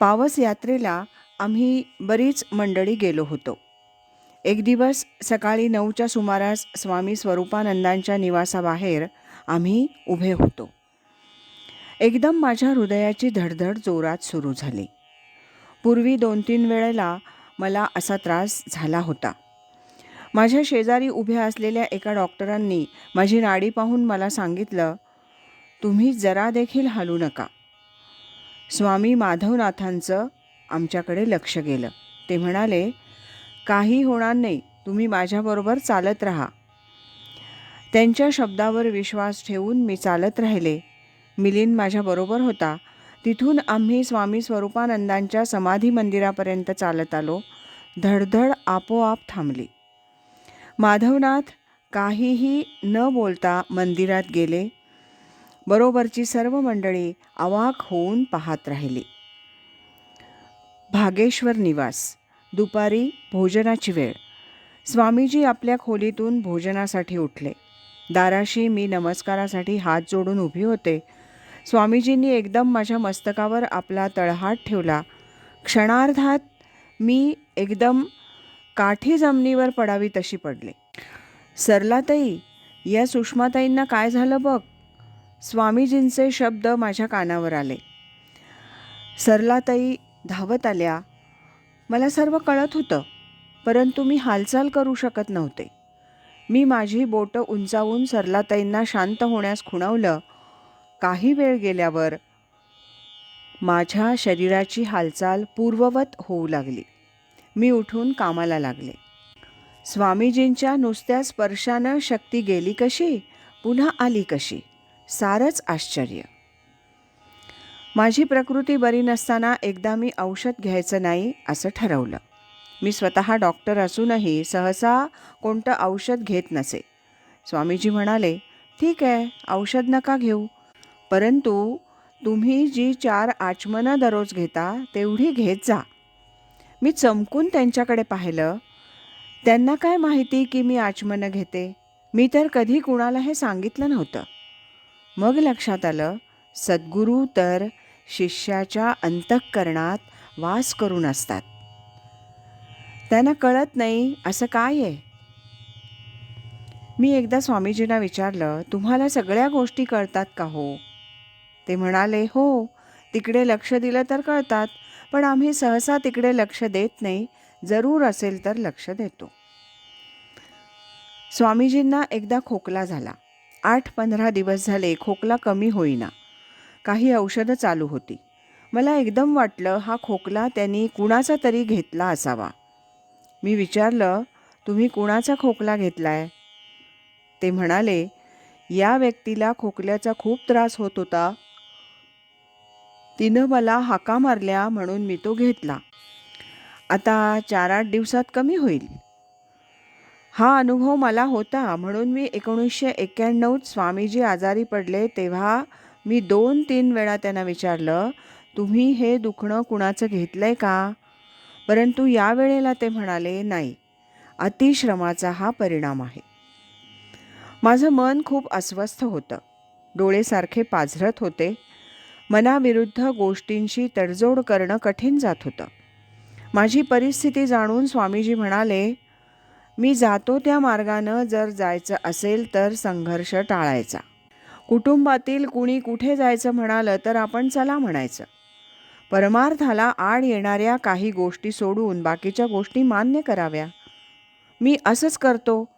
पावस यात्रेला आम्ही बरीच मंडळी गेलो होतो. एक दिवस सकाळी नऊच्या सुमारास स्वामी स्वरूपानंदांच्या निवासाबाहेर आम्ही उभे होतो. एकदम माझ्या हृदयाची धडधड जोरात सुरू झाली. पूर्वी दोन तीन वेळेला मला असा त्रास झाला होता. माझ्या शेजारी उभ्या असलेल्या एका डॉक्टरांनी माझी नाडी पाहून मला सांगितलं तुम्ही जरा देखील हलू नका. स्वामी माधवनाथांचं आमच्याकडे लक्ष गेलं. ते म्हणाले काही होणार नाही तुम्ही माझ्याबरोबर चालत राहा. त्यांच्या शब्दावर विश्वास ठेवून मी चालत राहिले. मिलिंद माझ्याबरोबर होता. तिथून आम्ही स्वामी स्वरूपानंदांच्या समाधी मंदिरापर्यंत चालत आलो. धडधड आपोआप थांबली. माधवनाथ काहीही न बोलता मंदिरात गेले. बरोबरची सर्व मंडळी अवाक होऊन पाहत राहिली. भागेश्वर निवास दुपारी भोजनाची वेळ. स्वामीजी आपल्या खोलीतून भोजनासाठी उठले. दाराशी मी नमस्कारासाठी हात जोडून उभी होते. स्वामीजींनी एकदम माझ्या मस्तकावर आपला तळहात ठेवला. क्षणार्धात मी एकदम काठी जमिनीवर पडावी तशी पडले. सरलाताई या सुषमाताईंना काय झालं बघ? स्वामीजींचे शब्द माझ्या कानावर आले. सरलाताई धावत आल्या. मला सर्व कळत होतं परंतु मी हालचाल करू शकत नव्हते. मी माझी बोटं उंचावून सरलाताईंना शांत होण्यास खुणावलं. काही वेळ गेल्यावर माझ्या शरीराची हालचाल पूर्ववत होऊ लागली. मी उठून कामाला लागले. स्वामीजींच्या नुसत्या स्पर्शानं शक्ती गेली कशी? पुन्हा आली कशी? सारंच आश्चर्य. माझी प्रकृती बरी नसताना एकदा मी औषध घ्यायचं नाही असं ठरवलं. मी स्वतः डॉक्टर असूनही सहसा कोणतं औषध घेत नसे. स्वामीजी म्हणाले ठीक आहे औषध नका घेऊ. परंतु तुम्ही जी चार आचमनं दररोज घेता तेवढी घेत जा. मी चमकून त्यांच्याकडे पाहिलं. त्यांना काय माहिती की मी आचमनं घेते? मी तर कधी कुणाला हे सांगितलं नव्हतं. मग लक्षात आलं सद्गुरू तर शिष्याच्या अंतःकरणात वास करून असतात. त्यांना कळत नाही असं काय आहे? मी एकदा स्वामीजींना विचारलं तुम्हाला सगळ्या गोष्टी कळतात का हो? ते म्हणाले हो तिकडे लक्ष दिलं तर कळतात पण आम्ही सहसा तिकडे लक्ष देत नाही जरूर असेल तर लक्ष देतो. स्वामीजींना एकदा खोकला झाला. आठ पंधरा दिवस झाले खोकला कमी होईना. काही औषधं चालू होती. मला एकदम वाटलं हा खोकला त्यांनी कुणाचा तरी घेतला असावा. मी विचारलं तुम्ही कुणाचा खोकला घेतलाय? ते म्हणाले या व्यक्तीला खोकल्याचा खूप त्रास होत होता. तिनं मला हाका मारल्या म्हणून मी तो घेतला. आता चार आठ दिवसात कमी होईल. हा अनुभव मला होता. म्हणून मी एकोणीसशे एक्क्याण्णवत स्वामीजी आजारी पडले तेव्हा मी दोन तीन वेळा त्यांना विचारलं तुम्ही हे दुखणं कुणाचं घेतलं आहे का? परंतु या वेळेला ते म्हणाले नाही अतिश्रमाचा हा परिणाम आहे. माझं मन खूप अस्वस्थ होतं. डोळेसारखे पाझरत होते. मनाविरुद्ध गोष्टींशी तडजोड करणं कठीण जात होतं. माझी परिस्थिती जाणून स्वामीजी म्हणाले मी जातो त्या मार्गानं जर जायचं असेल तर संघर्ष टाळायचा. कुटुंबातील कुणी कुठे जायचं म्हणालं तर आपण चला म्हणायचं. परमार्थाला आड येणाऱ्या काही गोष्टी सोडून बाकीच्या गोष्टी मान्य कराव्या. मी असंच करतो.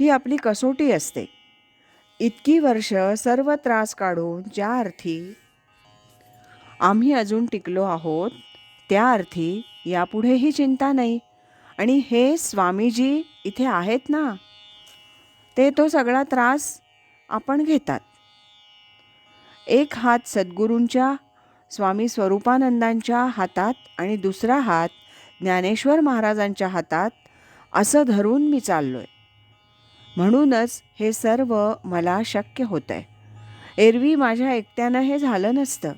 ही आपली कसोटी असते. इतकी वर्ष सर्व त्रास काढून ज्या अर्थी आम्ही अजून टिकलो आहोत त्या अर्थी यापुढेही चिंता नाही. आणि हे स्वामीजी इथे आहेत ना ते तो सगळा त्रास आपण घेतात. एक हात सद्गुरूंच्या स्वामी स्वरूपानंदांच्या हातात आणि दुसरा हात ज्ञानेश्वर महाराजांच्या हातात असं धरून मी चाललो आहे म्हणूनच हे सर्व मला शक्य होतं आहे एरवी माझ्या एकट्यानं हे झालं नसतं.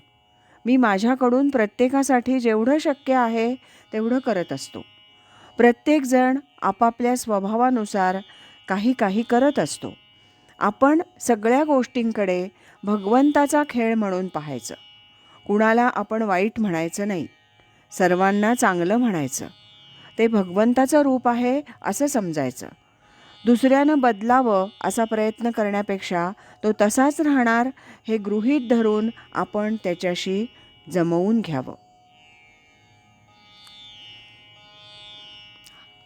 मी माझ्याकडून प्रत्येकासाठी जेवढं शक्य आहे तेवढं करत असतो. प्रत्येकजण आपापल्या स्वभावानुसार काही काही करत असतो. आपण सगळ्या गोष्टींकडे भगवंताचा खेळ म्हणून पाहायचं. कुणाला आपण वाईट म्हणायचं नाही. सर्वांना चांगलं म्हणायचं. ते भगवंताचं रूप आहे असं समजायचं. दुसऱ्यानं बदलावं असा प्रयत्न करण्यापेक्षा तो तसाच राहणार हे गृहीत धरून आपण त्याच्याशी जमवून घ्यावं.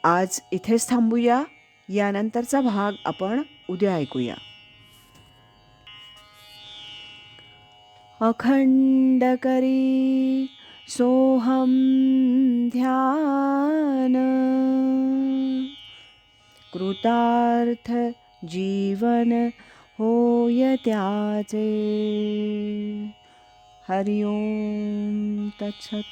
आज इथेच थांबूया. यानंतरचा भाग आपण उद्या ऐकूया. अखंड करी सोहम ध्यान. कृतार्थ जीवन होय त्याचे. हरिओम तत्सत.